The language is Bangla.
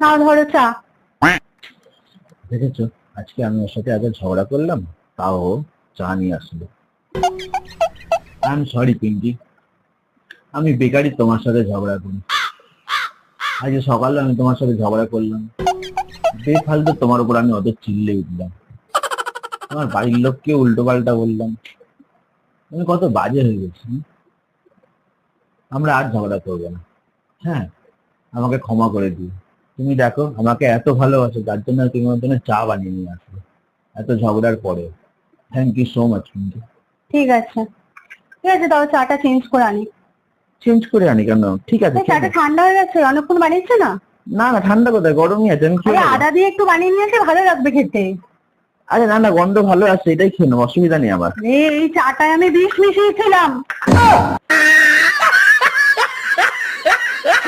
নাও ধরো চা। দেখেছ? আজকে আমি ওর সাথে আগে ঝগড়া করলাম, তাও চা নিয়ে আসলো। আই সরি পিঙ্কি আমি বেকারই তোমার সাথে ঝগড়া করি। আজকে সকালে আমি তোমার সাথে ঝগড়া করলাম। বেফালতু তোমার উপর আমি অত চিল্লে উঠলাম। তোমার বাড়ির লোককে উল্টো পাল্টা বললাম। আমি কত বাজে হয়ে গেছি আমরা আর ঝগড়া করব না। হ্যাঁ আমাকে ক্ষমা করে দিও। তুমি দেখো আমাকে এত ভালোবাসো যার জন্য তুমি আমার জন্য চা বানিয়ে নিয়ে আসবে এত ঝগড়ার পরে। থ্যাংক ইউ সো মাচ কিন্তু ঠিক আছে। ঠিক আছে তাও চাটা চেঞ্জ করে আনি। চেঞ্জ করে আনি কেন? ঠিক আছে চাটা ঠান্ডা হয়ে গেছে অনেকক্ষণ বানিয়েছে না? না না ঠান্ডা কোথায়? গরমই আছে আমি খেয়ে। আদা দিয়ে একটু বানিয়ে নিয়ে আসে ভালো লাগবে খেতে। আরে না না গন্ধ ভালো আছে এটাই খেয়ে নেব অসুবিধা নেই আমার। এই চাটায় আমি বিষ মিশিয়েছিলাম।